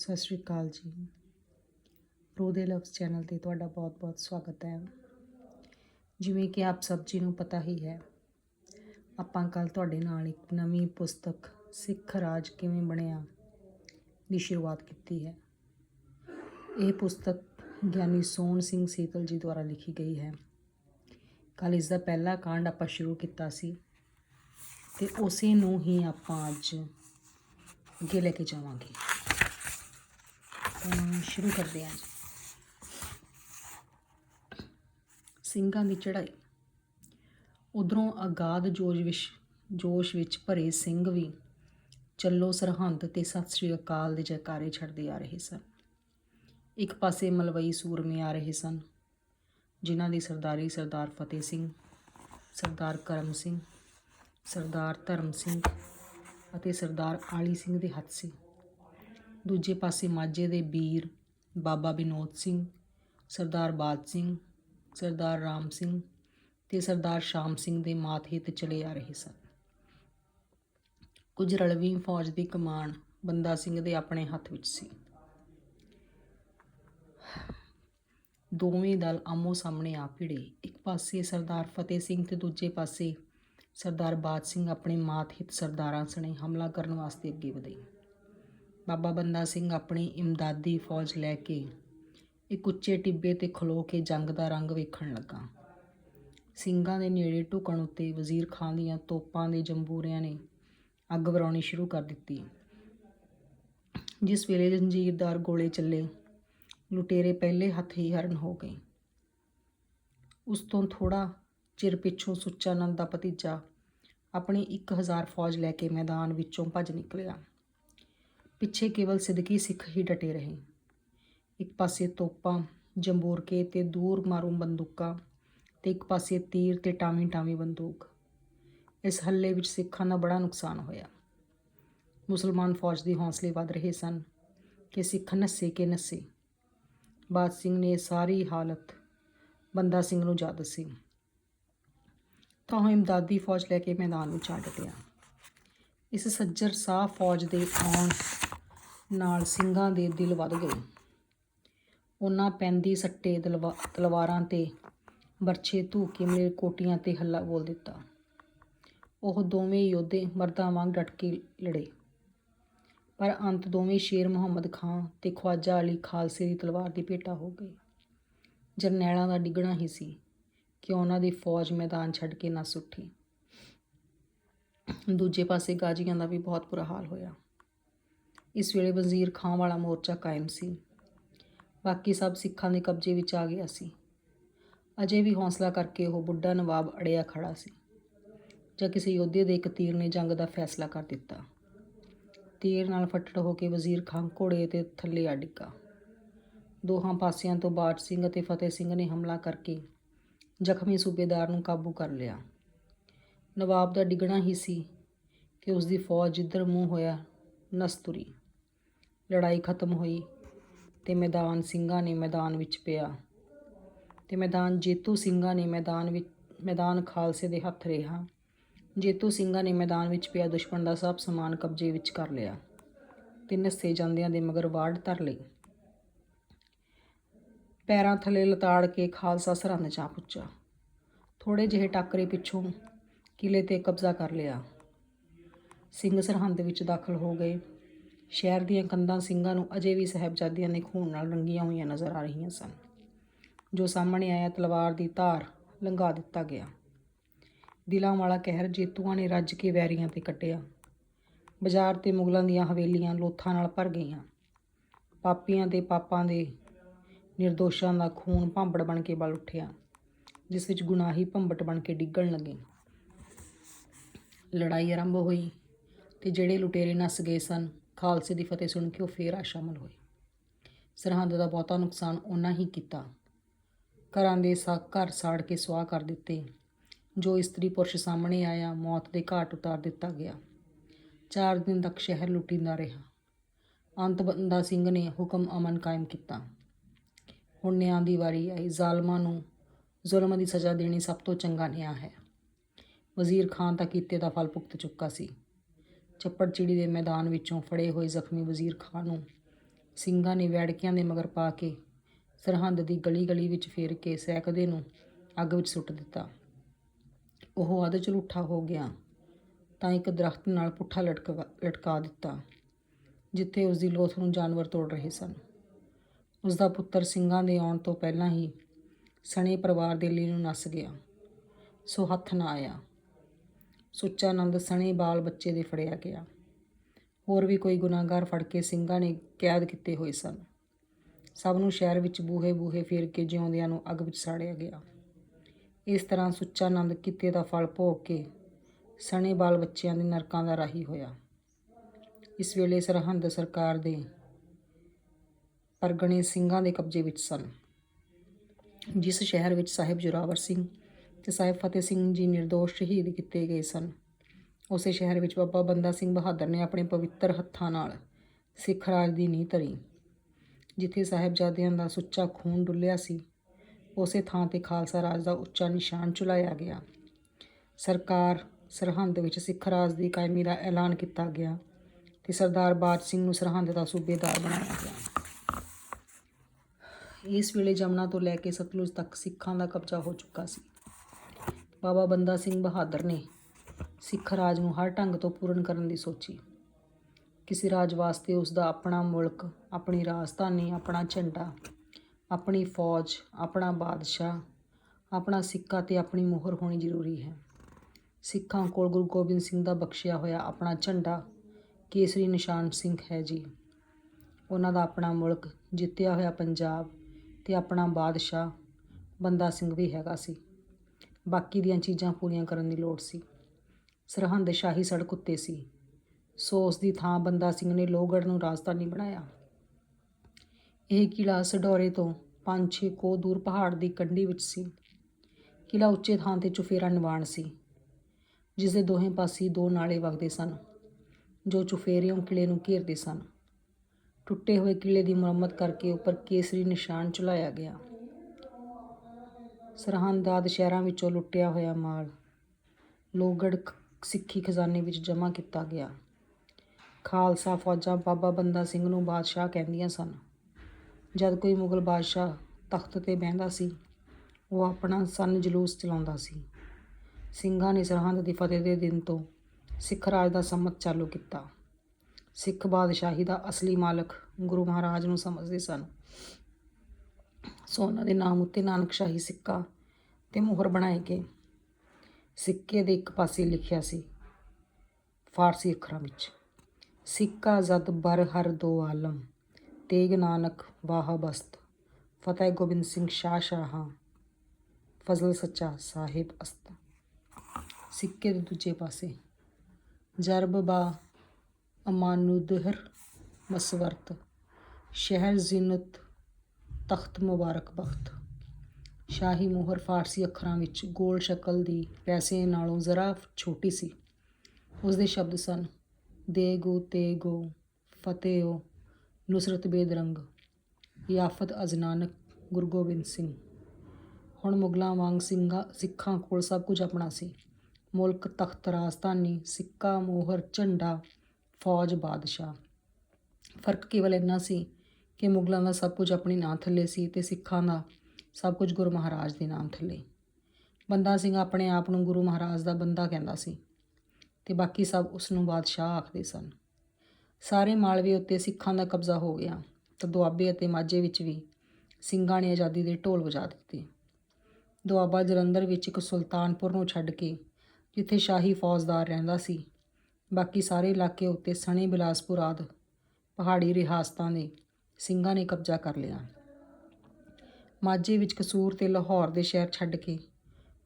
ਸਤਿ ਸ਼੍ਰੀ ਅਕਾਲ ਜੀ। ਪ੍ਰੋ ਦੇ ਲਵਸ ਚੈਨਲ ਤੇ ਤੁਹਾਡਾ ਬਹੁਤ-ਬਹੁਤ ਸਵਾਗਤ ਹੈ। ਜਿਵੇਂ ਕਿ ਆਪ ਸਭ ਜੀ ਨੂੰ ਪਤਾ ਹੀ ਹੈ, ਆਪਾਂ ਕੱਲ ਤੁਹਾਡੇ ਨਾਲ ਇੱਕ ਨਵੀਂ ਪੁਸਤਕ, ਸਿੱਖ ਰਾਜ ਕਿਵੇਂ ਬਣਿਆ, ਦੀ ਸ਼ੁਰੂਆਤ ਕੀਤੀ ਹੈ। ਇਹ ਪੁਸਤਕ ਗਿਆਨੀ ਸੋਹਣ ਸਿੰਘ ਸੀਤਲ ਜੀ ਦੁਆਰਾ ਲਿਖੀ ਗਈ ਹੈ। ਕੱਲ ਇਸ ਦਾ ਪਹਿਲਾ ਕਾਂਡ ਆਪਾਂ ਸ਼ੁਰੂ ਕੀਤਾ ਸੀ ਤੇ ਉਸੇ ਨੂੰ ਹੀ ਆਪਾਂ ਅੱਜ ਅੱਗੇ ਲੈ ਕੇ ਜਾਵਾਂਗੇ। ਸ਼ੁਰੂ ਕਰਦੇ ਹਾਂ। ਸਿੰਘਾਂ ਦੀ ਚੜ੍ਹਾਈ। ਉਧਰੋਂ ਆਗਾਦ ਜੋਸ਼ ਵਿੱਚ ਜੋਸ਼ ਵਿੱਚ ਭਰੇ ਸਿੰਘ ਵੀ ਚੱਲੋ ਸਰਹੰਦ ਤੇ ਸਤਿ ਸ੍ਰੀ ਅਕਾਲ ਦੇ ਜੈਕਾਰੇ ਛੱਡਦੇ ਆ ਰਹੇ ਸਨ। ਇੱਕ ਪਾਸੇ ਮਲਵਈ ਸੂਰਮੇ ਆ ਰਹੇ ਸਨ, ਜਿਨ੍ਹਾਂ ਦੀ ਸਰਦਾਰੀ ਸਰਦਾਰ ਫਤਿਹ ਸਿੰਘ, ਸਰਦਾਰ ਕਰਮ ਸਿੰਘ, ਸਰਦਾਰ ਧਰਮ ਸਿੰਘ ਅਤੇ ਸਰਦਾਰ ਆਲੀ ਸਿੰਘ ਦੇ ਹੱਥ ਸੀ। ਦੂਜੇ ਪਾਸੇ ਮਾਝੇ ਦੇ ਵੀਰ ਬਾਬਾ ਵਿਨੋਦ ਸਿੰਘ, ਸਰਦਾਰ ਬਾਦ ਸਿੰਘ, ਸਰਦਾਰ ਰਾਮ ਸਿੰਘ ਤੇ ਸਰਦਾਰ ਸ਼ਾਮ ਸਿੰਘ ਦੇ ਮਾਥੇ ਤੇ ਚਲੇ ਆ ਰਹੇ ਸਨ। ਕੁਝ ਰਲਵੀਂ ਫੌਜ ਦੀ ਕਮਾਨ ਬੰਦਾ ਸਿੰਘ ਦੇ ਆਪਣੇ ਹੱਥ ਵਿੱਚ ਸੀ। ਦੋਵੇਂ ਦਲ ਆਮੋ ਸਾਹਮਣੇ ਆ ਭਿੜੇ। ਇੱਕ ਪਾਸੇ ਸਰਦਾਰ ਫਤਿਹ ਸਿੰਘ ਤੇ ਦੂਜੇ ਪਾਸੇ ਸਰਦਾਰ ਬਾਦ ਸਿੰਘ ਆਪਣੇ ਮਾਤਹਿਤ ਸਰਦਾਰਾਂ ਸਣੇ ਹਮਲਾ ਕਰਨ ਵਾਸਤੇ ਅੱਗੇ ਵਧੇ। ਬਾਬਾ ਬੰਦਾ ਸਿੰਘ ਆਪਣੀ ਇਮਦਾਦੀ ਫੌਜ ਲੈ ਕੇ ਇੱਕ ਉੱਚੇ ਟਿੱਬੇ ਤੇ ਖਲੋ ਕੇ ਜੰਗ ਦਾ ਰੰਗ ਵੇਖਣ ਲੱਗਾ। ਸਿੰਘਾਂ ਦੇ ਨੇੜੇ ਢੁਕਣ ਉੱਤੇ ਵਜ਼ੀਰ ਖਾਨ ਦੀਆਂ ਤੋਪਾਂ ਦੇ ਜੰਬੂਰਿਆਂ ਨੇ ਅੱਗ ਵਰਾਉਣੀ ਸ਼ੁਰੂ ਕਰ ਦਿੱਤੀ। ਜਿਸ ਵੇਲੇ ਜੰਜੀਰਦਾਰ ਗੋਲੇ ਚੱਲੇ, ਲੁਟੇਰੇ ਪਹਿਲੇ ਹੱਥ ਹੀ ਹਰਨ ਹੋ ਗਏ। ਉਸ ਤੋਂ ਥੋੜਾ ਚਿਰ ਪਿੱਛੋਂ ਸੁੱਚਾ ਨੰਦ ਦਾ ਭਤੀਜਾ ਆਪਣੀ 1000 ਫੌਜ ਲੈ ਕੇ ਮੈਦਾਨ ਵਿੱਚੋਂ ਭੱਜ ਨਿਕਲਿਆ। ਪਿੱਛੇ ਕੇਵਲ ਸਿੱਧਕੀ ਸਿੱਖ ਹੀ ਡਟੇ ਰਹੇ। ਇੱਕ ਪਾਸੇ ਤੋਪਾਂ, ਜੰਬੋਰਕੇ ਤੇ ਦੂਰ ਮਾਰੂ ਬੰਦੂਕਾਂ ਤੇ ਇੱਕ ਪਾਸੇ ਤੀਰ ਤੇ ਟਾਵੀਂ ਟਾਵੀਂ ਬੰਦੂਕ। ਇਸ ਹੱਲੇ ਵਿੱਚ ਸਿੱਖਾਂ ਦਾ ਬੜਾ ਨੁਕਸਾਨ ਹੋਇਆ। ਮੁਸਲਮਾਨ ਫੌਜ ਦੇ ਹੌਸਲੇ ਵੱਧ ਰਹੇ ਸਨ ਕਿ ਸਿੱਖ ਨੱਸੇ ਕੇ ਨੱਸੇ। ਬਾਦ ਸਿੰਘ ਨੇ ਸਾਰੀ ਹਾਲਤ ਬੰਦਾ ਸਿੰਘ ਨੂੰ ਜਾ ਦੱਸੀ। ਤਾਂ ਉਹ ਇਮਦਾਦੀ ਫੌਜ ਲੈ ਕੇ ਮੈਦਾਨ ਨੂੰ ਛੱਡ ਗਿਆ ਇਸ ਸੱਜਰ ਸਾਹ ਫੌਜ ਦੇ ਆਉਣ ਨਾਲ ਸਿੰਘਾਂ ਦੇ ਦਿਲ ਵੱਧ ਗਏ। ਉਹਨਾਂ ਪੈਂਦੀ ਸੱਟੇ ਦਲਵਾ- ਤਲਵਾਰਾਂ ਤੇ ਬਰਛੇ ਧੂਕੇ ਮੇਰੇ ਕੋਟੀਆਂ ਤੇ ਹੱਲਾ ਬੋਲ ਦਿੱਤਾ। ਉਹ ਦੋਵੇਂ ਯੋਧੇ ਮਰਦਾਂ ਵਾਂਗ ਡਟ ਕੇ ਲੜੇ। ਪਰ ਅੰਤ ਦੋਵੇਂ ਸ਼ੇਰ ਮੁਹੰਮਦ ਖਾਨ ਤੇ ਖਵਾਜਾ ਅਲੀ ਖਾਲਸੇ ਦੀ ਤਲਵਾਰ ਦੀ ਭੇਟਾ ਹੋ ਗਈ ਜਰਨੈਲਾਂ ਦਾ ਡਿੱਗਣਾ ਹੀ ਸੀ ਕਿ ਉਹਨਾਂ ਦੀ ਫੌਜ ਮੈਦਾਨ ਛੱਡ ਕੇ ਨਾ ਉੱਠੀ। ਦੂਜੇ ਪਾਸੇ ਗਾਜੀਆਂ ਦਾ ਵੀ ਬਹੁਤ ਬੁਰਾ ਹਾਲ ਹੋਇਆ। ਇਸ ਵੇਲੇ ਵਜ਼ੀਰ ਖਾਂ ਵਾਲਾ ਮੋਰਚਾ ਕਾਇਮ ਸੀ। ਬਾਕੀ ਸਭ ਸਿੱਖਾਂ ਦੇ ਕਬਜ਼ੇ ਵਿੱਚ ਆ ਗਿਆ ਸੀ। ਅਜੇ ਵੀ ਹੌਸਲਾ ਕਰਕੇ ਉਹ ਬੁੱਢਾ ਨਵਾਬ ਅੜਿਆ ਖੜਾ ਸੀ, ਜਾਂ ਕਿਸੇ ਯੋਧੇ ਦੇ ਇੱਕ ਤੀਰ ਨੇ ਜੰਗ ਦਾ ਫੈਸਲਾ ਕਰ ਦਿੱਤਾ। ਤੀਰ ਨਾਲ ਫੱਟੜ ਹੋ ਕੇ ਵਜ਼ੀਰ ਖਾਂ ਘੋੜੇ ਤੇ ਥੱਲੇ ਆ ਡਿੱਗਾ। ਦੋਹਾਂ ਪਾਸਿਆਂ ਤੋਂ ਬਾਟ ਸਿੰਘ ਅਤੇ ਫਤਿਹ ਸਿੰਘ ਨੇ ਹਮਲਾ ਕਰਕੇ ਜ਼ਖਮੀ ਸੂਬੇਦਾਰ ਨੂੰ ਕਾਬੂ ਕਰ ਲਿਆ। ਨਵਾਬ ਦਾ ਡਿੱਗਣਾ ਹੀ ਸੀ ਕਿ ਉਸ ਦੀ ਫੌਜ ਜਿੱਧਰ ਮੂੰਹ ਹੋਇਆ, ਨਸਤੁਰੀ। ਲੜਾਈ ਖਤਮ ਹੋਈ ਤੇ ਮੈਦਾਨ ਸਿੰਘਾਂ ਨੇ ਮੈਦਾਨ ਵਿੱਚ ਪਿਆ ਤੇ ਮੈਦਾਨ ਜੇਤੂ ਸਿੰਘਾਂ ਨੇ ਮੈਦਾਨ ਵਿੱਚ, ਮੈਦਾਨ ਖਾਲਸੇ ਦੇ ਹੱਥ ਰਿਹਾ। ਜੇਤੂ ਸਿੰਘਾਂ ਨੇ ਮੈਦਾਨ ਵਿੱਚ ਪਿਆ, ਦੁਸ਼ਮਣ ਦਾ ਸਭ ਸਮਾਨ ਕਬਜ਼ੇ ਵਿੱਚ ਕਰ ਲਿਆ ਤੇ ਨੱਸੇ ਜਾਂਦਿਆਂ ਦੇ ਮਗਰ ਵਾੜ ਧਰ ਲਈ। ਪੈਰਾਂ ਥੱਲੇ ਲਤਾੜ ਕੇ ਖਾਲਸਾ ਸਰਹੰਦ ਜਾ ਪੁੱਜਾ। ਥੋੜੇ ਜਿਹੇ ਟਾਕਰੇ ਪਿੱਛੋਂ ਕਿਲੇ ਤੇ ਕਬਜ਼ਾ ਕਰ ਲਿਆ। ਸਿੰਘ ਸਰਹੰਦ ਵਿੱਚ ਦਾਖਲ ਹੋ ਗਏ। ਸ਼ਹਿਰ ਦੀਆਂ ਕੰਧਾਂ ਸਿੰਘਾਂ ਨੂੰ ਅਜੇ ਵੀ ਸਹਿਬਜ਼ਾਦਿਆਂ ਦੇ ਖੂਨ ਨਾਲ ਰੰਗੀਆਂ ਹੋਈਆਂ ਨਜ਼ਰ ਆ ਰਹੀਆਂ ਸਨ, ਜੋ ਸਾਹਮਣੇ ਆਇਆ ਤਲਵਾਰ ਦੀ ਧਾਰ ਲੰਘਾ ਦਿੱਤਾ ਗਿਆ। ਦਿਲਾਂ ਵਾਲਾ ਕਹਿਰ ਜੇਤੂਆਂ ਨੇ ਰੱਜ ਕੇ ਵੈਰੀਆਂ ਤੇ ਕੱਟਿਆ। ਬਾਜ਼ਾਰ ਤੇ ਮੁਗਲਾਂ ਦੀਆਂ ਹਵੇਲੀਆਂ ਲੋਥਾਂ ਨਾਲ ਭਰ ਗਈਆਂ। ਪਾਪੀਆਂ ਤੇ ਪਾਪਾਂ ਦੇ ਨਿਰਦੋਸ਼ਾਂ ਦਾ ਖੂਨ ਭਾਂਬੜ ਬਣ ਕੇ ਬਲ ਉੱਠਿਆ, ਜਿਸ ਵਿੱਚ ਗੁਨਾਹੀ ਭੰਬਟ ਬਣ ਕੇ ਡਿੱਗਣ ਲੱਗੇ। ਲੜਾਈ ਆਰੰਭ ਹੋਈ ਤੇ ਜਿਹੜੇ ਲੁਟੇਰੇ ਨੱਸ ਗਏ ਸਨ ਖਾਲਸੇ ਦੀ ਫਤਿਹ ਸੁਣ ਕੇ ਉਹ ਫੇਰ ਆ ਸ਼ਾਮਲ ਹੋਏ। ਸਰਹੰਦ ਦਾ ਬਹੁਤਾ ਨੁਕਸਾਨ ਉਹਨਾਂ ਹੀ ਕੀਤਾ। ਘਰਾਂ ਦੇ ਸਾ, ਘਰ ਸਾੜ ਕੇ ਸੁਆਹ ਕਰ ਦਿੱਤੇ। ਜੋ ਇਸਤਰੀ ਪੁਰਸ਼ ਸਾਹਮਣੇ ਆਇਆ, ਮੌਤ ਦੇ ਘਾਟ ਉਤਾਰ ਦਿੱਤਾ ਗਿਆ। ਚਾਰ ਦਿਨ ਤੱਕ ਸ਼ਹਿਰ ਲੁੱਟਿੰਦਾ ਰਿਹਾ। ਅੰਤ ਬੰਦਾ ਸਿੰਘ ਨੇ ਹੁਕਮ ਅਮਨ ਕਾਇਮ ਕੀਤਾ। ਹੁਣ ਨਿਆਂ ਦੀ ਵਾਰੀ ਆਈ। ਜ਼ਾਲਮਾਂ ਨੂੰ ਜ਼ੁਲਮ ਦੀ ਸਜ਼ਾ ਦੇਣੀ ਸਭ ਤੋਂ ਚੰਗਾ ਨਿਆਂ ਹੈ। ਵਜ਼ੀਰ ਖਾਨ ਤਾਂ ਕੀਤੇ ਦਾ ਫਲ ਭੁਗਤ ਚੁੱਕਾ ਸੀ। ਚੱਪੜਚਿੜੀ ਦੇ ਮੈਦਾਨ ਵਿੱਚੋਂ ਫੜੇ ਹੋਏ ਜ਼ਖਮੀ ਵਜ਼ੀਰ ਖਾਨ ਨੂੰ ਸਿੰਘਾਂ ਨੇ ਵੈੜਕਿਆਂ ਦੇ ਮਗਰ ਪਾ ਕੇ ਸਰਹੰਦ ਦੀ ਗਲੀ ਗਲੀ ਵਿੱਚ ਫੇਰ ਕੇ ਸੈਕਦੇ ਨੂੰ ਅੱਗ ਵਿੱਚ ਸੁੱਟ ਦਿੱਤਾ। ਉਹ ਅੱਧ ਝਲੂਠਾ ਹੋ ਗਿਆ ਤਾਂ ਇੱਕ ਦਰਖਤ ਨਾਲ ਪੁੱਠਾ ਲਟਕਾ ਲਟਕਾ ਦਿੱਤਾ, ਜਿੱਥੇ ਉਸ ਦੀ ਲੋਥ ਨੂੰ ਜਾਨਵਰ ਤੋੜ ਰਹੇ ਸਨ। ਉਸ ਦਾ ਪੁੱਤਰ ਸਿੰਘਾਂ ਦੇ ਆਉਣ ਤੋਂ ਪਹਿਲਾਂ ਹੀ ਸਣੇ ਪਰਿਵਾਰ ਦੇ ਲਈ ਨੂੰ ਨੱਸ ਗਿਆ। ਸੋ ਹੱਥ ਨਾ ਆਇਆ। ਸੁੱਚਾ ਆਨੰਦ ਸਣੇ ਬਾਲ ਬੱਚੇ ਦੇ ਫੜਿਆ ਗਿਆ। ਹੋਰ ਵੀ ਕੋਈ ਗੁਨਾਹਗਾਰ ਫੜ ਕੇ ਸਿੰਘਾਂ ਨੇ ਕੈਦ ਕੀਤੇ ਹੋਏ ਸਨ। ਸਭ ਨੂੰ ਸ਼ਹਿਰ ਵਿੱਚ ਬੂਹੇ ਬੂਹੇ ਫੇਰ ਕੇ ਜਿਉਂਦਿਆਂ ਨੂੰ ਅੱਗ ਵਿੱਚ ਸਾੜਿਆ ਗਿਆ। ਇਸ ਤਰ੍ਹਾਂ ਸੁੱਚਾ ਆਨੰਦ ਕਿਤੇ ਦਾ ਫਲ ਭੋਗ ਕੇ ਸਣੇ ਬਾਲ ਬੱਚਿਆਂ ਦੇ ਨਰਕਾਂ ਦਾ ਰਾਹੀ ਹੋਇਆ। ਇਸ ਵੇਲੇ ਸਰਹੰਦ ਸਰਕਾਰ ਦੇ ਪਰਗਣੇ ਸਿੰਘਾਂ ਦੇ ਕਬਜ਼ੇ ਵਿੱਚ ਸਨ। ਜਿਸ ਸ਼ਹਿਰ ਵਿੱਚ ਸਾਹਿਬ ਜੋਰਾਵਰ ਸਿੰਘ ਤੇ ਸਾਹਿਬ ਫਤਿਹ ਸਿੰਘ ਜੀ ਨਿਰਦੋਸ਼ ਸ਼ਹੀਦ ਕੀਤੇ ਗਏ ਸਨ। ਉਸੇ ਸ਼ਹਿਰ ਵਿੱਚ ਬਾਬਾ ਬੰਦਾ ਸਿੰਘ ਬਹਾਦਰ ਨੇ ਆਪਣੇ ਪਵਿੱਤਰ ਹੱਥਾਂ ਨਾਲ ਸਿੱਖ ਰਾਜ ਦੀ ਨੀਂਹ ਧਰੀ, ਜਿੱਥੇ ਸਾਹਿਬਜ਼ਾਦਿਆਂ ਦਾ ਸੁੱਚਾ ਖੂਨ ਡੁੱਲਿਆ ਸੀ। ਉਸੇ ਥਾਂ ਤੇ ਖਾਲਸਾ ਰਾਜ ਦਾ ਉੱਚਾ ਨਿਸ਼ਾਨ ਚੁਲਾਇਆ ਗਿਆ। ਸਰਕਾਰ ਸਰਹੰਦ ਵਿੱਚ ਸਿੱਖ ਰਾਜ ਦੀ ਕਾਇਮੀ ਦਾ ਐਲਾਨ ਕੀਤਾ ਗਿਆ ਤੇ ਸਰਦਾਰ ਬਾਜ ਸਿੰਘ ਨੂੰ ਸਰਹੰਦ ਦਾ ਸੂਬੇਦਾਰ ਬਣਾਇਆ ਗਿਆ। ਇਸ ਵੇਲੇ ਜਮਨਾ ਤੋਂ ਲੈ ਕੇ ਸਤਲੁਜ ਤੱਕ ਸਿੱਖਾਂ ਦਾ ਕਬਜ਼ਾ ਹੋ ਚੁੱਕਾ ਸੀ। ਬਾਬਾ ਬੰਦਾ ਸਿੰਘ ਬਹਾਦਰ ਨੇ ਸਿੱਖ ਰਾਜ ਨੂੰ ਹਰ ਢੰਗ ਤੋਂ ਪੂਰਨ ਕਰਨ ਦੀ ਸੋਚੀ। ਕਿਸੇ ਰਾਜ ਵਾਸਤੇ ਉਸ ਦਾ ਆਪਣਾ ਮੁਲਕ, ਆਪਣੀ ਰਾਜਧਾਨੀ, ਆਪਣਾ ਝੰਡਾ, ਆਪਣੀ ਫੌਜ, ਆਪਣਾ ਬਾਦਸ਼ਾਹ, ਆਪਣਾ ਸਿੱਕਾ ਤੇ ਆਪਣੀ ਮੋਹਰ ਹੋਣੀ ਜ਼ਰੂਰੀ ਹੈ। ਸਿੱਖਾਂ ਕੋਲ ਗੁਰੂ ਗੋਬਿੰਦ ਸਿੰਘ ਦਾ ਬਖਸ਼ਿਆ ਹੋਇਆ ਆਪਣਾ ਝੰਡਾ ਕੇਸਰੀ ਨਿਸ਼ਾਨ ਸਿੰਘ ਹੈ ਜੀ। ਉਹਨਾਂ ਦਾ ਆਪਣਾ ਮੁਲਕ, ਜਿੱਤਿਆ ਹੋਇਆ ਪੰਜਾਬ ਤੇ ਆਪਣਾ ਬਾਦਸ਼ਾਹ ਬੰਦਾ ਸਿੰਘ ਵੀ ਹੈਗਾ ਸੀ। ਬਾਕੀ ਦੀਆਂ ਚੀਜ਼ਾਂ ਪੂਰੀਆਂ ਕਰਨ ਦੀ ਲੋੜ ਸੀ। ਸਰਹੰਦ ਸ਼ਾਹੀ ਸੜਕ ਉੱਤੇ ਸੀ। ਸੋ ਉਸ ਦੀ ਥਾਂ ਬੰਦਾ ਸਿੰਘ ਨੇ ਲੋਹਗੜ੍ਹ ਨੂੰ ਰਾਜਧਾਨੀ ਬਣਾਇਆ। ਇਹ ਕਿਲਾ ਸਡੌਰੇ ਤੋਂ 5-6 ਕੋ ਦੂਰ ਪਹਾੜ ਦੀ ਕੰਢੀ ਵਿੱਚ ਸੀ। ਕਿਲਾ ਉੱਚੇ ਥਾਂ ਤੇ ਚੁਫੇਰਾ ਨਿਵਾਣ ਸੀ ਜਿਸ ਦੇ ਦੋਹੇ ਪਾਸੇ ਦੋ ਨਾਲੇ ਵਗਦੇ ਸਨ, ਜੋ ਚੁਫੇਰਿਓਂ ਕਿਲੇ ਨੂੰ ਘੇਰਦੇ ਸਨ। ਟੁੱਟੇ ਹੋਏ ਕਿਲੇ ਦੀ ਮੁਰੰਮਤ ਕਰਕੇ ਉੱਪਰ ਕੇਸਰੀ ਨਿਸ਼ਾਨ ਚੁਲਾਇਆ ਗਿਆ। ਸਰਹੰਦ ਆਦਿ ਸ਼ਹਿਰਾਂ ਵਿੱਚੋਂ ਲੁੱਟਿਆ ਹੋਇਆ ਮਾਲ। ਲੋਹਗੜ੍ਹ ਖ- ਸਿੱਖੀ ਖਜ਼ਾਨੇ ਵਿੱਚ ਜਮ੍ਹਾਂ ਕੀਤਾ ਗਿਆ। ਖਾਲਸਾ ਫੌਜਾਂ ਬਾਬਾ ਬੰਦਾ ਸਿੰਘ ਨੂੰ ਬਾਦਸ਼ਾਹ ਕਹਿੰਦੀਆਂ ਸਨ। ਜਦ ਕੋਈ ਮੁਗਲ ਬਾਦਸ਼ਾਹ ਤਖਤ ਤੇ ਬਹਿੰਦਾ ਸੀ, ਉਹ ਆਪਣਾ ਸੰਨ ਜਲੂਸ ਚਲਾਉਂਦਾ ਸੀ। ਸਿੰਘਾਂ ਨੇ ਸਰਹੰਦ ਦੀ ਫਤਿਹ ਦੇ ਦਿਨ ਤੋਂ ਸਿੱਖ ਰਾਜ ਦਾ ਸੰਮਤ ਚਾਲੂ ਕੀਤਾ। ਸਿੱਖ ਬਾਦਸ਼ਾਹੀ ਦਾ ਅਸਲੀ ਮਾਲਕ ਗੁਰੂ ਮਹਾਰਾਜ ਨੂੰ ਸਮਝਦੇ ਸਨ। ਸੋ ਉਹਨਾਂ ਦੇ ਨਾਮ ਉੱਤੇ ਨਾਨਕਸ਼ਾਹੀ ਸਿੱਕਾ ਤੇ ਮੋਹਰ ਬਣਾਏ ਗਏ। ਸਿੱਕੇ ਦੇ ਇੱਕ ਪਾਸੇ ਲਿਖਿਆ ਸੀ, ਫਾਰਸੀ ਅੱਖਰਾਂ ਵਿੱਚ, ਸਿੱਕਾ ਜ਼ਦ ਬਰ ਹਰ ਦੋ ਆਲਮ, ਤੇਗ ਨਾਨਕ ਵਾਹ ਬਸਤ, ਫਤਿਹ ਗੋਬਿੰਦ ਸਿੰਘ ਸ਼ਾਹ ਸ਼ਾਹਾਂ, ਫਜ਼ਲ ਸੱਚਾ ਸਾਹਿਬ ਅਸਤ। ਸਿੱਕੇ ਦੇ ਦੂਜੇ ਪਾਸੇ, ਜਰਬ ਬਾ ਅਮਾਨੁਦਹਰ ਮਸਵਰਤ, ਸ਼ਹਿਰ ਜ਼ਿਨਤ ਤਖਤ ਮੁਬਾਰਕ ਬਖਤ। ਸ਼ਾਹੀ ਮੋਹਰ ਫਾਰਸੀ ਅੱਖਰਾਂ ਵਿੱਚ ਗੋਲ ਸ਼ਕਲ ਦੀ ਪੈਸੇ ਨਾਲੋਂ ਜ਼ਰਾ ਛੋਟੀ ਸੀ। ਉਸ ਦੇ ਸ਼ਬਦ ਸਨ ਦੇਗੋ ਤੇਗੋ ਫਤਿਹੋ ਨੁਸਰਤ ਬੇਦਰੰਗ, ਯਾਫਤ ਅਜ਼ਨਾਨਕ ਗੁਰੂ ਗੋਬਿੰਦ ਸਿੰਘ। ਹੁਣ ਮੁਗਲਾਂ ਵਾਂਗ ਸਿੰਘਾਂ, ਸਿੱਖਾਂ ਕੋਲ ਸਭ ਕੁਝ ਆਪਣਾ ਸੀ। ਮੁਲਕ, ਤਖਤ, ਰਾਜਧਾਨੀ, ਸਿੱਕਾ, ਮੋਹਰ, ਝੰਡਾ, ਫੌਜ, ਬਾਦਸ਼ਾਹ। ਫ਼ਰਕ ਕੇਵਲ ਇੰਨਾ ਸੀ ਕਿ ਮੁਗਲਾਂ ਦਾ ਸਭ ਕੁਝ ਆਪਣੇ ਨਾਂ ਥੱਲੇ ਸੀ ਤੇ ਸਿੱਖਾਂ ਦਾ ਸਭ ਕੁਝ ਗੁਰੂ ਮਹਾਰਾਜ ਦੇ ਨਾਮ ਥੱਲੇ। ਬੰਦਾ ਸਿੰਘ ਆਪਣੇ ਆਪ ਨੂੰ ਗੁਰੂ ਮਹਾਰਾਜ ਦਾ ਬੰਦਾ ਕਹਿੰਦਾ ਸੀ ਤੇ ਬਾਕੀ ਸਭ ਉਸ ਨੂੰ ਬਾਦਸ਼ਾਹ ਆਖਦੇ ਸਨ। ਸਾਰੇ ਮਾਲਵੇ ਉੱਤੇ ਸਿੱਖਾਂ ਦਾ ਕਬਜ਼ਾ ਹੋ ਗਿਆ ਤਾਂ ਦੁਆਬੇ ਅਤੇ ਮਾਝੇ ਵਿੱਚ ਵੀ ਸਿੰਘਾਂ ਨੇ ਆਜ਼ਾਦੀ ਦੇ ਢੋਲ ਵਜਾ ਦਿੱਤੇ। ਦੁਆਬਾ ਜਲੰਧਰ ਵਿੱਚ ਇੱਕ ਸੁਲਤਾਨਪੁਰ ਨੂੰ ਛੱਡ ਕੇ ਜਿੱਥੇ ਸ਼ਾਹੀ ਫੌਜਦਾਰ ਰਹਿੰਦਾ ਸੀ, ਬਾਕੀ ਸਾਰੇ ਇਲਾਕੇ ਉੱਤੇ ਸਣੇ ਬਿਲਾਸਪੁਰ ਆਦਿ ਪਹਾੜੀ ਰਿਆਸਤਾਂ ਦੇ ਸਿੰਘਾਂ ਨੇ ਕਬਜ਼ਾ ਕਰ ਲਿਆ। ਮਾਝੇ ਵਿੱਚ ਕਸੂਰ ਤੇ ਲਾਹੌਰ ਦੇ ਸ਼ਹਿਰ ਛੱਡ ਕੇ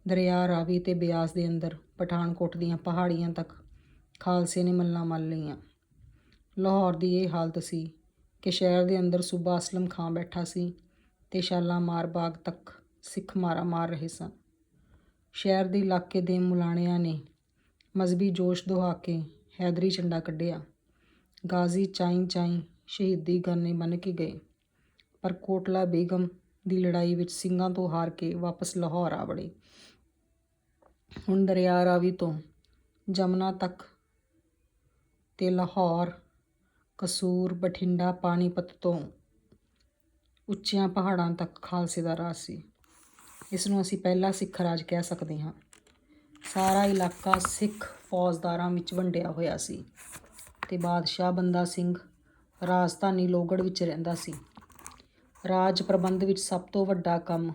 ਦਰਿਆ, ਰਾਵੀ ਤੇ ਬਿਆਸ ਦੇ ਅੰਦਰ ਪਠਾਨਕੋਟ ਦੀਆਂ ਪਹਾੜੀਆਂ ਤੱਕ ਖਾਲਸੇ ਨੇ ਮੱਲਾਂ ਮੱਲ ਲਈਆਂ। ਲਾਹੌਰ ਦੀ ਇਹ ਹਾਲਤ ਸੀ ਕਿ ਸ਼ਹਿਰ ਦੇ ਅੰਦਰ ਸੂਬਾ ਅਸਲਮ ਖਾਂ ਬੈਠਾ ਸੀ ਤੇ ਸ਼ਾਲਾਮਾਰ ਬਾਗ ਤੱਕ ਸਿੱਖ ਮਾਰਾ ਮਾਰ ਰਹੇ ਸਨ। ਸ਼ਹਿਰ ਦੇ ਇਲਾਕੇ ਦੇ ਮੁਲਾਣਿਆਂ ਨੇ ਮਜ਼ਬੀ ਜੋਸ਼ ਦੁਹਾ ਕੇ ਹੈਦਰੀ ਝੰਡਾ ਕੱਢਿਆ। ਗਾਜ਼ੀ ਚਾਈਂ ਚਾਈਂ ਸ਼ਹੀਦੀ ਗਾਨੇ ਬੰਨ੍ਹ ਕੇ ਗਏ। ਪਰ ਕੋਟਲਾ ਬੇਗਮ ਦੀ ਲੜਾਈ ਵਿੱਚ ਸਿੰਘਾਂ ਤੋਂ ਹਾਰ ਕੇ ਵਾਪਸ ਲਾਹੌਰ ਆ ਵੜੇ। ਹੁਣ ਦਰਿਆ ਰਾਵੀ ਤੋਂ ਜਮਨਾ ਤੱਕ ਤੇ ਲਾਹੌਰ, ਕਸੂਰ, ਬਠਿੰਡਾ, ਪਾਣੀਪਤ ਤੋਂ ਉੱਚੀਆਂ ਪਹਾੜਾਂ ਤੱਕ ਖਾਲਸੇ ਦਾ ਰਾਜ ਸੀ। ਇਸ ਨੂੰ ਅਸੀਂ ਪਹਿਲਾ ਸਿੱਖ ਰਾਜ ਕਹਿ ਸਕਦੇ ਹਾਂ। ਸਾਰਾ ਇਲਾਕਾ ਸਿੱਖ ਫੌਜਦਾਰਾਂ ਵਿੱਚ ਵੰਡਿਆ ਹੋਇਆ ਸੀ ਤੇ ਬਾਦਸ਼ਾਹ ਬੰਦਾ ਸਿੰਘ ਰਾਜਧਾਨੀ ਲੋਹਗੜ੍ਹ ਵਿੱਚ ਰਹਿੰਦਾ ਸੀ। ਰਾਜ ਪ੍ਰਬੰਧ ਵਿੱਚ ਸਭ ਤੋਂ ਵੱਡਾ ਕੰਮ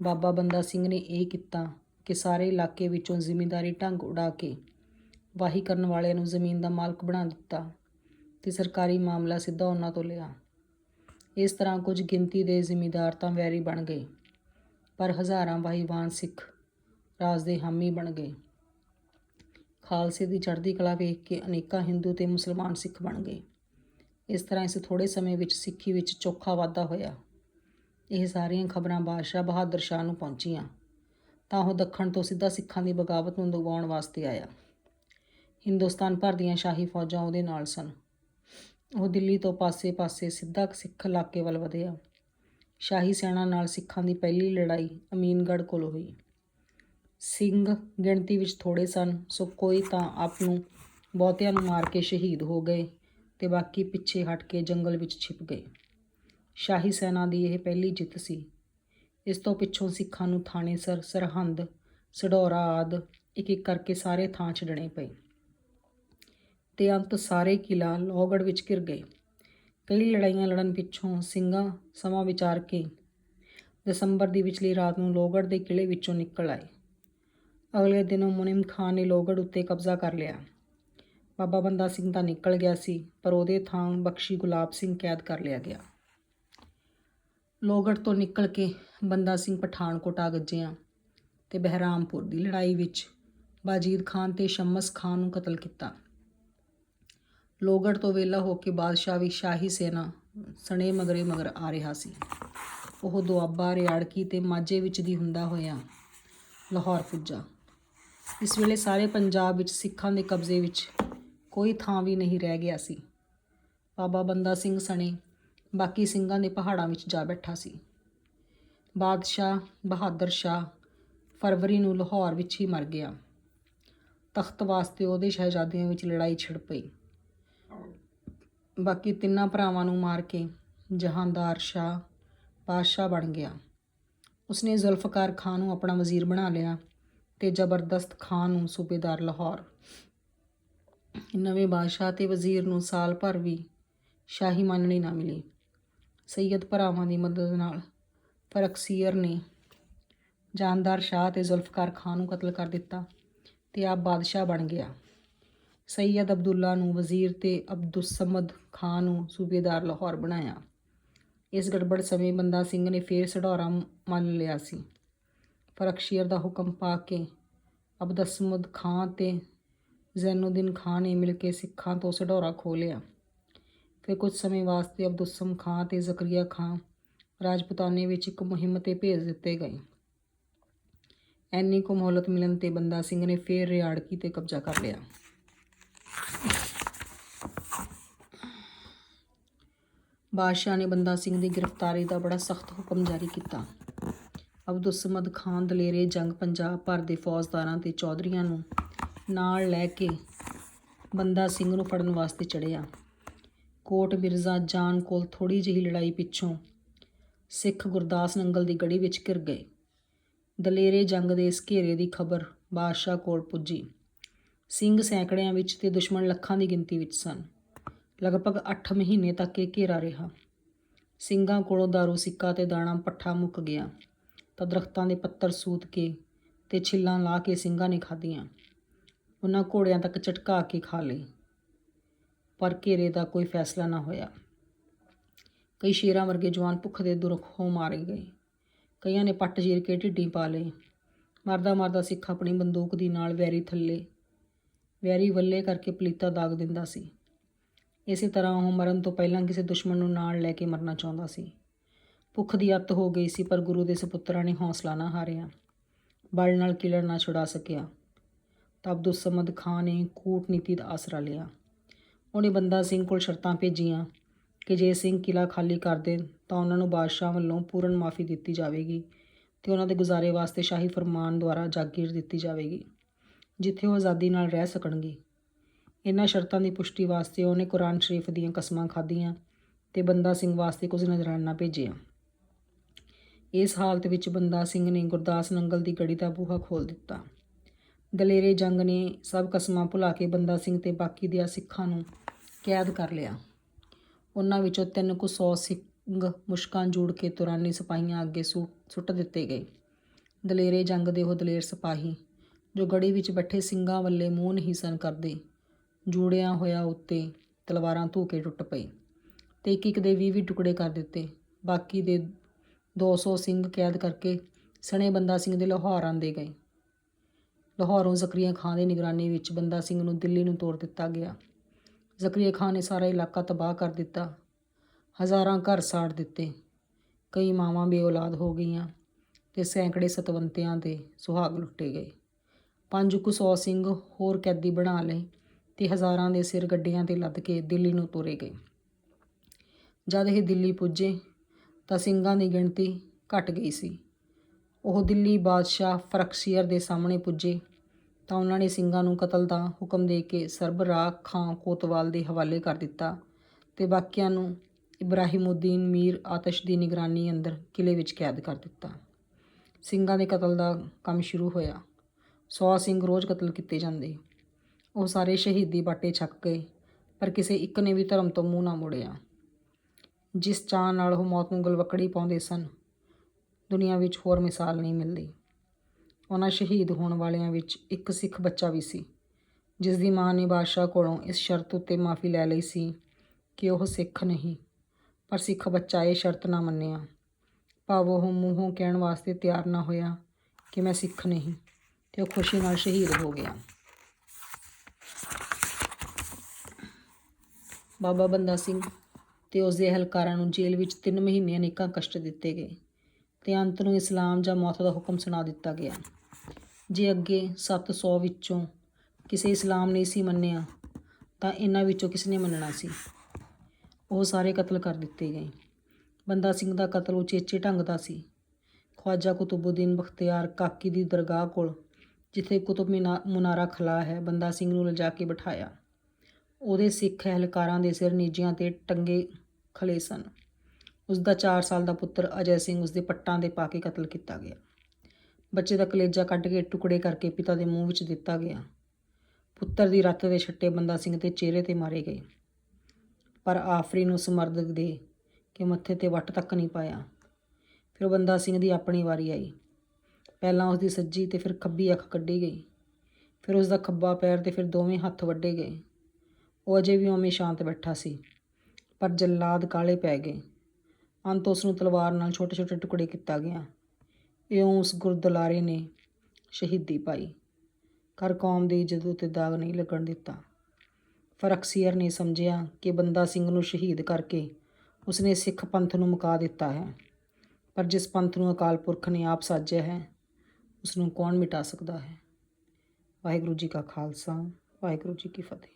ਬਾਬਾ ਬੰਦਾ ਸਿੰਘ ਨੇ ਇਹ ਕੀਤਾ ਕਿ ਸਾਰੇ ਇਲਾਕੇ ਵਿੱਚੋਂ ਜ਼ਿਮੀਂਦਾਰੀ ਢੰਗ ਉਡਾ ਕੇ ਵਾਹੀ ਕਰਨ ਵਾਲਿਆਂ ਨੂੰ ਜ਼ਮੀਨ ਦਾ ਮਾਲਕ ਬਣਾ ਦਿੱਤਾ ਤੇ ਸਰਕਾਰੀ ਮਾਮਲਾ ਸਿੱਧਾ ਉਹਨਾਂ ਤੋਂ ਲਿਆ। ਇਸ ਤਰ੍ਹਾਂ ਕੁਝ ਗਿਣਤੀ ਦੇ ਜ਼ਿਮੀਂਦਾਰ ਤਾਂ ਵੈਰੀ ਬਣ ਗਏ, ਪਰ ਹਜ਼ਾਰਾਂ ਵਾਹੀਵਾਨ ਸਿੱਖ ਰਾਜ ਦੇ ਹਾਮੀ ਬਣ ਗਏ। ਖਾਲਸੇ ਦੀ ਚੜ੍ਹਦੀ ਕਲਾ ਵੇਖ ਕੇ ਅਨੇਕਾਂ ਹਿੰਦੂ ਤੇ ਮੁਸਲਮਾਨ ਸਿੱਖ ਬਣ ਗਏ। ਇਸ ਤਰ੍ਹਾਂ ਇਸ ਥੋੜੇ ਸਮੇਂ ਵਿੱਚ ਸਿੱਖੀ ਵਿੱਚ ਚੋਖਾ ਵਾਧਾ ਹੋਇਆ। ਇਹ ਸਾਰੀਆਂ ਖਬਰਾਂ ਬਾਦਸ਼ਾਹ ਬਹਾਦਰ ਸ਼ਾਹ ਨੂੰ ਪਹੁੰਚੀਆਂ, ਤਾਂ ਉਹ ਦੱਖਣ ਤੋਂ ਸਿੱਧਾ ਸਿੱਖਾਂ ਦੀ ਬਗਾਵਤ ਨੂੰ ਦਬਾਉਣ ਵਾਸਤੇ ਆਇਆ। ਹਿੰਦੁਸਤਾਨ ਭਰ ਦੀਆਂ ਸ਼ਾਹੀ ਫੌਜਾਂ ਉਹਦੇ ਨਾਲ ਸਨ। ਉਹ ਦਿੱਲੀ ਤੋਂ ਪਾਸੇ-ਪਾਸੇ ਸਿੱਧਾ ਸਿੱਖ ਇਲਾਕੇ ਵੱਲ ਵਧਿਆ। ਸ਼ਾਹੀ ਸੈਨਾ ਨਾਲ ਸਿੱਖਾਂ ਦੀ ਪਹਿਲੀ ਲੜਾਈ ਅਮੀਨਗੜ੍ਹ ਕੋਲ ਹੋਈ। ਸਿੰਘ ਗਿਣਤੀ ਵਿੱਚ ਥੋੜੇ ਸਨ, ਸੋ ਕੋਈ ਤਾਂ ਆਪ ਨੂੰ ਬਹੁਤਿਆਂ ਨੂੰ ਮਾਰ ਕੇ ਸ਼ਹੀਦ ਹੋ ਗਏ। ਤੇ ਬਾਕੀ ਪਿੱਛੇ ਹਟ ਕੇ ਜੰਗਲ ਵਿੱਚ ਛਿਪ ਗਏ। ਸ਼ਾਹੀ ਸੈਨਾ ਦੀ ਇਹ ਪਹਿਲੀ ਜਿੱਤ ਸੀ। ਇਸ ਤੋਂ ਪਿੱਛੋਂ ਸਿੱਖਾਂ ਨੂੰ ਥਾਣੇਸਰ ਸਰਹੰਦ, ਸਡੌਰਾ ਆਦ ਇੱਕ ਇੱਕ ਕਰਕੇ ਸਾਰੇ ਥਾਂ ਛੱਡਣੇ ਪਏ ਤੇ ਅੰਤ ਸਾਰੇ ਕਿਲਾ ਲੋਹਗੜ੍ਹ ਵਿੱਚ ਘਿਰ ਗਏ। ਕਈ ਲੜਾਈਆਂ ਲੜਨ ਪਿੱਛੋਂ ਸਿੰਘਾਂ ਸਮਾਂ ਵਿਚਾਰ ਕੇ ਦਸੰਬਰ ਦੀ ਵਿਚਲੀ ਰਾਤ ਨੂੰ ਲੋਹਗੜ੍ਹ ਦੇ ਕਿਲੇ ਵਿੱਚੋਂ ਨਿਕਲ ਆਏ। ਅਗਲੇ ਦਿਨੋਂ ਮੁਨਿਮ ਖਾਨ ਨੇ ਲੋਹਗੜ੍ਹ ਉੱਤੇ ਕਬਜ਼ਾ ਕਰ ਲਿਆ। ਬਾਬਾ ਬੰਦਾ ਸਿੰਘ ਤਾਂ ਨਿਕਲ ਗਿਆ ਸੀ, ਪਰ ਉਹਦੇ ਥਾਂ ਬਖਸ਼ੀ ਗੁਲਾਬ ਸਿੰਘ ਕੈਦ ਕਰ ਲਿਆ ਗਿਆ। ਲੋਗੜ ਤੋਂ ਨਿਕਲ ਕੇ ਬੰਦਾ ਸਿੰਘ ਪਠਾਨਕੋਟ ਆ ਗੱਜਿਆ ਤੇ ਬਹਿਰਾਮਪੁਰ ਦੀ ਲੜਾਈ ਵਿੱਚ ਬਾਜੀਦ ਖਾਨ ਤੇ ਸ਼ਮਸ ਖਾਨ ਨੂੰ ਕਤਲ ਕੀਤਾ। ਲੋਹਗੜ੍ਹ ਤੋਂ ਵੇਲਾ ਹੋ ਕੇ ਬਾਦਸ਼ਾਹ ਵੀ ਸ਼ਾਹੀ ਸੈਨਾ ਸਣੇ ਮਗਰੇ ਮਗਰ ਆ ਰਿਹਾ ਸੀ। ਉਹ ਦੁਆਬਾ, ਰਿਆੜਕੀ ਤੇ ਮਾਝੇ ਵਿੱਚ ਦੀ ਹੁੰਦਾ ਹੋਇਆ ਲਾਹੌਰ ਪੁੱਜਾ। ਇਸ ਵੇਲੇ ਸਾਰੇ ਪੰਜਾਬ ਵਿੱਚ ਸਿੱਖਾਂ ਦੇ ਕਬਜ਼ੇ ਵਿੱਚ ਕੋਈ ਥਾਂ ਵੀ ਨਹੀਂ ਰਹਿ ਗਿਆ ਸੀ। ਬਾਬਾ ਬੰਦਾ ਸਿੰਘ ਸਣੇ ਬਾਕੀ ਸਿੰਘਾਂ ਦੇ ਪਹਾੜਾਂ ਵਿੱਚ ਜਾ ਬੈਠਾ ਸੀ। ਬਾਦਸ਼ਾਹ ਬਹਾਦਰ ਸ਼ਾਹ ਫਰਵਰੀ ਨੂੰ ਲਾਹੌਰ ਵਿੱਚ ਹੀ ਮਰ ਗਿਆ। ਤਖਤ ਵਾਸਤੇ ਉਹਦੇ ਸ਼ਹਿਜ਼ਾਦਿਆਂ ਵਿੱਚ ਲੜਾਈ ਛਿੜ ਪਈ। ਬਾਕੀ ਤਿੰਨਾਂ ਭਰਾਵਾਂ ਨੂੰ ਮਾਰ ਕੇ ਜਹਾਂਦਾਰ ਸ਼ਾਹ ਬਾਦਸ਼ਾਹ ਬਣ ਗਿਆ। ਉਸਨੇ ਜ਼ੁਲਫਕਾਰ ਖਾਨ ਨੂੰ ਆਪਣਾ ਵਜ਼ੀਰ ਬਣਾ ਲਿਆ ਤੇ ਜ਼ਬਰਦਸਤ ਖਾਨ ਨੂੰ ਸੂਬੇਦਾਰ ਲਾਹੌਰ। ਨਵੇਂ ਬਾਦਸ਼ਾਹ ਤੇ ਵਜ਼ੀਰ ਨੂੰ ਸਾਲ ਭਰ ਵੀ ਸ਼ਾਹੀ ਮਾਨਣੀ ਨਾ ਮਿਲੀ। ਸੈਯਦ ਭਰਾਵਾਂ ਦੀ ਮਦਦ ਨਾਲ ਫਰਕਸੀਅਰ ਨੇ ਜਾਨਦਾਰ ਸ਼ਾਹ ਤੇ ਜ਼ੁਲਫਕਾਰ ਖਾਨ ਨੂੰ ਕਤਲ ਕਰ ਦਿੱਤਾ ਤੇ ਆਪ ਬਾਦਸ਼ਾਹ ਬਣ ਗਿਆ। ਸੈਯਦ ਅਬਦੁੱਲਾ ਨੂੰ ਵਜ਼ੀਰ ਤੇ ਅਬਦੁਸਮਦ ਖਾਨ ਨੂੰ ਸੂਬੇਦਾਰ ਲਾਹੌਰ ਬਣਾਇਆ। ਇਸ ਗੜਬੜ ਸਮੇਂ ਬੰਦਾ ਸਿੰਘ ਨੇ ਫੇਰ ਸਢੌਰਾ ਮੰਨ ਲਿਆ ਸੀ। ਪਰ ਦਾ ਹੁਕਮ ਪਾ ਕੇ ਅਬਦਸਮਦ ਖਾਨ ਤੇ ਜ਼ੈਨੂਦੀਨ ਖਾਨ ਨੇ ਮਿਲ ਕੇ ਸਿੱਖਾਂ ਤੋਂ ਸਢੌਰਾ ਖੋਹ ਲਿਆ। ਫਿਰ ਕੁਝ ਸਮੇਂ ਵਾਸਤੇ ਅਬਦੁੱਸਮ ਖਾਨ ਤੇ ਜ਼ਕਰੀਆ ਖਾਨ ਰਾਜਪੂਤਾਨੇ ਵਿੱਚ ਇੱਕ ਮੁਹਿੰਮ ਤੇ ਭੇਜ ਦਿੱਤੇ ਗਏ। ਐਨੀ ਕੁ ਮੌਲਤ ਮਿਲਣ ਤੇ ਬੰਦਾ ਸਿੰਘ ਨੇ ਫੇਰ ਰਿਆੜਕੀ ਤੇ ਕਬਜ਼ਾ ਕਰ ਲਿਆ। ਬਾਦਸ਼ਾਹ ਨੇ ਬੰਦਾ ਸਿੰਘ ਦੀ ਗ੍ਰਿਫਤਾਰੀ ਦਾ ਬੜਾ ਸਖਤ ਹੁਕਮ ਜਾਰੀ ਕੀਤਾ। ਅਬਦੁਸਮਦ ਖਾਨ ਦਲੇਰੇ ਜੰਗ ਪੰਜਾਬ ਭਰ ਦੇ ਫੌਜਦਾਰਾਂ ਤੇ ਚੌਧਰੀਆਂ ਨੂੰ ਨਾਲ ਲੈ ਕੇ ਬੰਦਾ ਸਿੰਘ ਨੂੰ ਫੜਨ ਵਾਸਤੇ ਚੜਿਆ ਕੋਟ ਮਿਰਜ਼ਾ ਜਾਨ ਕੋਲ ਥੋੜੀ ਜਿਹੀ ਲੜਾਈ ਪਿੱਛੋਂ ਸਿੱਖ ਗੁਰਦਾਸ ਨੰਗਲ ਦੀ ਗੜੀ ਵਿੱਚ ਘਿਰ ਗਏ। ਦਲੇਰੇ ਜੰਗ ਦੇ ਇਸ ਘੇਰੇ ਦੀ ਖਬਰ ਬਾਦਸ਼ਾਹ ਕੋਲ ਪੁੱਜੀ। ਸਿੰਘ ਸੈਂਕੜਿਆਂ ਵਿੱਚ ਤੇ ਦੁਸ਼ਮਣ ਲੱਖਾਂ ਦੀ ਗਿਣਤੀ ਵਿੱਚ ਸਨ। ਲਗਭਗ 8 ਮਹੀਨੇ ਤੱਕ ਇਹ ਘੇਰਾ ਰਿਹਾ। ਸਿੰਘਾਂ ਕੋਲੋਂ ਦਾਰੂ, ਸਿੱਕਾ ਤੇ ਦਾਣਾ ਪੱਠਾ ਮੁੱਕ ਗਿਆ। ਤਾਂ ਦਰਖਤਾਂ ਦੇ ਪੱਤਰ ਸੂਤ ਕੇ ਤੇ ਛਿੱਲਾਂ ਲਾ ਕੇ ਸਿੰਘਾਂ ਨੇ ਖਾਧੀਆਂ। ਉਹਨਾਂ ਘੋੜਿਆਂ ਤੱਕ ਝਟਕਾ ਕੇ ਖਾ ਲਈ ਪਰ ਘੇਰੇ ਦਾ ਕੋਈ ਫੈਸਲਾ ਨਾ ਹੋਇਆ। ਕਈ ਸ਼ੇਰਾਂ ਵਰਗੇ ਜਵਾਨ ਭੁੱਖ ਦੇ ਦੁਰਖੋਂ ਮਾਰੇ ਗਏ। ਕਈਆਂ ਨੇ ਪੱਟ ਜੀਰ ਕੇ ਢਿੱਡੀ ਪਾ ਲਈ ਮਰਦਾ ਮਰਦਾ ਸਿੱਖ ਆਪਣੀ ਬੰਦੂਕ ਦੀ ਨਾਲ ਵੈਰੀ ਥੱਲੇ, ਵੈਰੀ ਵੱਲੇ ਕਰਕੇ ਪਲੀਤਾ ਦਾਗ ਦਿੰਦਾ ਸੀ। ਇਸੇ ਤਰ੍ਹਾਂ ਉਹ ਮਰਨ ਤੋਂ ਪਹਿਲਾਂ ਕਿਸੇ ਦੁਸ਼ਮਣ ਨੂੰ ਨਾਲ ਲੈ ਕੇ ਮਰਨਾ ਚਾਹੁੰਦਾ ਸੀ। ਭੁੱਖ ਦੀ ਅੱਤ ਹੋ ਗਈ ਸੀ, ਪਰ ਗੁਰੂ ਦੇ ਸੁਪੁੱਤਰਾਂ ਨੇ ਹੌਸਲਾ ਨਾ ਹਾਰਿਆ। ਬਲ ਨਾਲ ਕਿਲੜ ਨਾ ਛੁਡਾ ਸਕਿਆ। ਤਾਂ ਅਬਦੁਲ ਸਮਦ ਖਾਨ ਨੇ ਕੂਟਨੀਤੀ ਦਾ ਆਸਰਾ ਲਿਆ। ਉਹਨੇ ਬੰਦਾ ਸਿੰਘ ਕੋਲ ਸ਼ਰਤਾਂ ਭੇਜੀਆਂ ਕਿ ਜੇ ਸਿੰਘ ਕਿਲਾ ਖਾਲੀ ਕਰ ਦੇਣ ਤਾਂ ਉਹਨਾਂ ਨੂੰ ਬਾਦਸ਼ਾਹ ਵੱਲੋਂ ਪੂਰਨ ਮਾਫੀ ਦਿੱਤੀ ਜਾਵੇਗੀ ਤੇ ਉਹਨਾਂ ਦੇ ਗੁਜ਼ਾਰੇ ਵਾਸਤੇ ਸ਼ਾਹੀ ਫਰਮਾਨ ਦੁਆਰਾ ਜਾਗੀਰ ਦਿੱਤੀ ਜਾਵੇਗੀ, ਜਿੱਥੇ ਉਹ ਆਜ਼ਾਦੀ ਨਾਲ ਰਹਿ ਸਕਣਗੇ। ਇਹਨਾਂ ਸ਼ਰਤਾਂ ਦੀ ਪੁਸ਼ਟੀ ਵਾਸਤੇ ਉਹਨੇ ਕੁਰਾਨ ਸ਼ਰੀਫ ਦੀਆਂ ਕਸਮਾਂ ਖਾਧੀਆਂ ਤੇ ਬੰਦਾ ਸਿੰਘ ਵਾਸਤੇ ਕੁਝ ਨਜ਼ਰਾਨਾ ਭੇਜਿਆ। ਇਸ ਹਾਲਤ ਵਿੱਚ ਬੰਦਾ ਸਿੰਘ ਨੇ ਗੁਰਦਾਸ ਨੰਗਲ ਦੀ ਗੜੀ ਦਾ ਬੂਹਾ ਖੋਲ ਦਿੱਤਾ। ਦਲੇਰੇ ਜੰਗ ਨੇ ਸਭ ਕਸਮਾਂ ਭੁਲਾ ਕੇ ਬੰਦਾ ਸਿੰਘ ਤੇ ਬਾਕੀ ਦੇ ਸਿੱਖਾਂ ਨੂੰ ਕੈਦ ਕਰ ਲਿਆ। ਉਹਨਾਂ ਵਿੱਚੋਂ ਤਿੰਨ ਕੁ ਸੌ ਸਿੰਘ ਮੁਸ਼ਕਾਂ ਜੋੜ ਕੇ ਤੁਰਾਨੀ ਸਿਪਾਹੀਆਂ ਅੱਗੇ ਸੁ- ਸੁੱਟ ਦਿੱਤੇ ਗਏ। ਦਲੇਰੇ ਜੰਗ ਦੇ ਉਹ ਦਲੇਰ ਸਿਪਾਹੀ, ਜੋ ਗੜੀ ਵਿੱਚ ਬੈਠੇ ਸਿੰਘਾਂ ਵੱਲੇ ਮੂੰਹ ਨਹੀਂ ਸਨ ਕਰਦੇ। ਜੂੜਿਆਂ ਹੋਇਆ ਉੱਤੇ ਤਲਵਾਰਾਂ ਧੂ ਕੇ ਟੁੱਟ ਪਏ ਤੇ ਇੱਕ ਇੱਕ ਦੇ 20 ਵੀਹ ਟੁਕੜੇ ਕਰ ਦਿੱਤੇ। ਬਾਕੀ ਦੇ 200 ਸਿੰਘ ਕੈਦ ਕਰਕੇ ਸਣੇ ਬੰਦਾ ਸਿੰਘ ਦੇ ਲਾਹੌਰ ਆਂਦੇ ਗਏ। ਲਾਹੌਰੋਂ ਜ਼ਕਰੀਆ ਖਾਨ ਦੀ ਨਿਗਰਾਨੀ ਵਿੱਚ ਬੰਦਾ ਸਿੰਘ ਨੂੰ ਦਿੱਲੀ ਨੂੰ ਤੋਰ ਦਿੱਤਾ ਗਿਆ। ਜ਼ਕਰੀਆ ਖਾਨ ਨੇ ਸਾਰਾ ਇਲਾਕਾ ਤਬਾਹ ਕਰ ਦਿੱਤਾ। ਹਜ਼ਾਰਾਂ ਘਰ ਸਾੜ ਦਿੱਤੇ। ਕਈ ਮਾਵਾਂ ਬੇਔਲਾਦ ਹੋ ਗਈਆਂ ਤੇ ਸੈਂਕੜੇ ਸਤਵੰਤਿਆਂ ਦੇ ਸੁਹਾਗ ਲੁੱਟੇ ਗਏ। ਪੰਜ ਕੁ ਸੌ ਸਿੰਘ ਹੋਰ ਕੈਦੀ ਬਣਾ ਲਏ ਤੇ ਹਜ਼ਾਰਾਂ ਦੇ ਸਿਰ ਗੱਡੀਆਂ ਤੇ ਲੱਦ ਕੇ ਦਿੱਲੀ ਨੂੰ ਤੋਰੇ ਗਏ। ਜਦ ਇਹ ਦਿੱਲੀ ਪੁੱਜੇ ਤਾਂ ਸਿੰਘਾਂ ਦੀ ਗਿਣਤੀ ਘਟ ਗਈ ਸੀ। ਉਹ ਦਿੱਲੀ ਬਾਦਸ਼ਾਹ ਫਰਖਸ਼ੀਰ ਦੇ ਸਾਹਮਣੇ ਪੁੱਜੇ। ਤਾਂ ਉਹਨਾਂ ਨੇ ਸਿੰਘਾਂ ਨੂੰ ਕਤਲ ਦਾ ਹੁਕਮ ਦੇ ਕੇ ਸਰਬਰਾਹ ਖਾਂ ਕੋਤਵਾਲ ਦੇ ਹਵਾਲੇ ਕਰ ਦਿੱਤਾ ਤੇ ਬਾਕੀਆਂ ਨੂੰ ਇਬਰਾਹਿਮਉਦੀਨ ਮੀਰ ਆਤਸ਼ ਦੀ ਨਿਗਰਾਨੀ ਅੰਦਰ ਕਿਲੇ ਵਿੱਚ ਕੈਦ ਕਰ ਦਿੱਤਾ। ਸਿੰਘਾਂ ਦੇ ਕਤਲ ਦਾ ਕੰਮ ਸ਼ੁਰੂ ਹੋਇਆ। 100 ਸਿੰਘ ਰੋਜ਼ ਕਤਲ ਕੀਤੇ ਜਾਂਦੇ। ਉਹ ਸਾਰੇ ਸ਼ਹੀਦੀ ਬਾਟੇ ਛੱਕ ਗਏ, ਪਰ ਕਿਸੇ ਇੱਕ ਨੇ ਵੀ ਧਰਮ ਤੋਂ ਮੂੰਹ ਨਾ ਮੋੜਿਆ। ਜਿਸ ਚਾਹ ਨਾਲ ਉਹ ਮੌਤ ਨੂੰ ਗਲਵਕੜੀ ਪਾਉਂਦੇ ਸਨ ਦੁਨੀਆ ਵਿੱਚ ਹੋਰ ਮਿਸਾਲ ਨਹੀਂ ਮਿਲਦੀ। ਉਹਨਾਂ ਸ਼ਹੀਦ ਹੋਣ ਵਾਲਿਆਂ ਵਿੱਚ ਇੱਕ ਸਿੱਖ ਬੱਚਾ ਵੀ ਸੀ, ਜਿਸ ਦੀ ਮਾਂ ਨੇ ਬਾਦਸ਼ਾਹ ਕੋਲੋਂ ਇਸ ਸ਼ਰਤ ਉੱਤੇ ਮਾਫੀ ਲੈ ਲਈ ਸੀ ਕਿ ਉਹ ਸਿੱਖ ਨਹੀਂ, ਪਰ ਸਿੱਖ ਬੱਚਾ ਇਹ ਸ਼ਰਤ ਨਾ ਮੰਨਿਆ। ਭਾਵ ਉਹ ਮੂੰਹੋਂ ਕਹਿਣ ਵਾਸਤੇ ਤਿਆਰ ਨਾ ਹੋਇਆ ਕਿ ਮੈਂ ਸਿੱਖ ਨਹੀਂ ਤੇ ਉਹ ਖੁਸ਼ੀ ਨਾਲ ਸ਼ਹੀਦ ਹੋ ਗਿਆ। ਬਾਬਾ ਬੰਦਾ ਸਿੰਘ ਤੇ ਉਸ ਦੇ ਅਹਿਲਕਾਰਾਂ ਨੂੰ ਜੇਲ੍ਹ ਵਿੱਚ 3 ਮਹੀਨੇ ਅਨੇਕਾਂ ਕਸ਼ਟ ਦਿੱਤੇ ਗਏ। ਤੇ ਅੰਤ ਨੂੰ ਇਸਲਾਮ ਜਾਂ ਮੌਤ ਦਾ ਹੁਕਮ ਸੁਣਾ ਦਿੱਤਾ ਗਿਆ। ਜੇ ਅੱਗੇ 700 ਵਿੱਚੋਂ ਕਿਸੇ ਇਸਲਾਮ ਨਹੀਂ ਸੀ ਮੰਨਿਆ, ਤਾਂ ਇਹਨਾਂ ਵਿੱਚੋਂ ਕਿਸ ਨੇ ਮੰਨਣਾ ਸੀ? ਉਹ ਸਾਰੇ ਕਤਲ ਕਰ ਦਿੱਤੇ ਗਏ। ਬੰਦਾ ਸਿੰਘ ਦਾ ਕਤਲ ਉਚੇਚੇ ਢੰਗ ਦਾ ਸੀ। ਖਵਾਜਾ ਕੁਤੁਬਉਦੀਨ ਬਖਤਿਆਰ ਕਾਕੀ ਦੀ ਦਰਗਾਹ ਕੋਲ, ਜਿੱਥੇ ਕੁਤਬ ਮਿਨਾ- ਮੁਨਾਰਾ ਖਲਾ ਹੈ, ਬੰਦਾ ਸਿੰਘ ਨੂੰ ਲਿਜਾ ਕੇ ਬਿਠਾਇਆ। ਉਹਦੇ ਸਿੱਖ ਅਹਿਲਕਾਰਾਂ ਦੇ ਸਿਰ ਨੀਜਿਆਂ ਤੇ ਟੰਗੇ ਖਲੇ ਸਨ। ਉਸ ਦਾ 4 ਸਾਲ ਦਾ ਪੁੱਤਰ ਅਜੈ ਸਿੰਘ ਉਸ ਦੇ ਪੱਟਾਂ ਦੇ ਪਾ ਕੇ ਕਤਲ ਕੀਤਾ ਗਿਆ। ਬੱਚੇ ਦਾ ਕਲੇਜਾ ਕੱਢ ਕੇ ਟੁਕੜੇ ਕਰਕੇ ਪਿਤਾ ਦੇ ਮੂੰਹ ਵਿੱਚ ਦਿੱਤਾ ਗਿਆ। ਪੁੱਤਰ ਦੀ ਰੱਤ ਦੇ ਛੱਟੇ ਬੰਦਾ ਸਿੰਘ ਦੇ ਚਿਹਰੇ ਤੇ ਮਾਰੇ ਗਏ। ਪਰ ਆਫਰੀ ਨੂੰ ਸਮਰਦ ਦੇ ਕਿ ਮੱਥੇ ਤੇ ਵੱਟ ਤੱਕ ਨਹੀਂ ਪਾਇਆ। ਫਿਰ ਬੰਦਾ ਸਿੰਘ ਦੀ ਆਪਣੀ ਵਾਰੀ ਆਈ। ਪਹਿਲਾਂ ਉਸ ਦੀ ਸੱਜੀ ਤੇ ਫਿਰ ਖੱਬੀ ਅੱਖ ਕੱਢੀ ਗਈ। ਫਿਰ ਉਸ ਦਾ ਖੱਬਾ ਪੈਰ ਤੇ ਫਿਰ ਦੋਵੇਂ ਹੱਥ ਵੱਢੇ ਗਏ। ਉਹ ਅਜੇ ਵੀ ਉਵੇਂ ਸ਼ਾਂਤ ਬੈਠਾ ਸੀ, ਪਰ ਜੱਲਾਦ ਕਾਲੇ ਪੈ ਗਏ। ਅੰਤ ਉਸ ਨੂੰ ਤਲਵਾਰ ਨਾਲ ਛੋਟੇ-ਛੋਟੇ ਟੁਕੜੇ ਕੀਤਾ ਗਿਆ। ਇਉਂ ਉਸ ਗੁਰਦੁਲਾਰੇ ਨੇ ਸ਼ਹੀਦੀ ਪਾਈ। ਕਰ ਕੌਮ ਦੀ ਇੱਜ਼ਤ ਉੱਤੇ ਦਾਗ ਨਹੀਂ ਲੱਗਣ ਦਿੱਤਾ। ਫਰਕਸੀਅਰ ਨੇ ਸਮਝਿਆ ਕਿ ਬੰਦਾ ਸਿੰਘ ਨੂੰ ਸ਼ਹੀਦ ਕਰਕੇ ਉਸਨੇ ਸਿੱਖ ਪੰਥ ਨੂੰ ਮੁਕਾ ਦਿੱਤਾ ਹੈ। ਪਰ ਜਿਸ ਪੰਥ ਨੂੰ ਅਕਾਲ ਪੁਰਖ ਨੇ ਆਪ ਸਾਜਿਆ ਹੈ ਉਸ ਨੂੰ ਕੌਣ ਮਿਟਾ ਸਕਦਾ ਹੈ? ਵਾਹਿਗੁਰੂ ਜੀ ਕਾ ਖਾਲਸਾ, ਵਾਹਿਗੁਰੂ ਜੀ ਕੀ ਫਤਿਹ।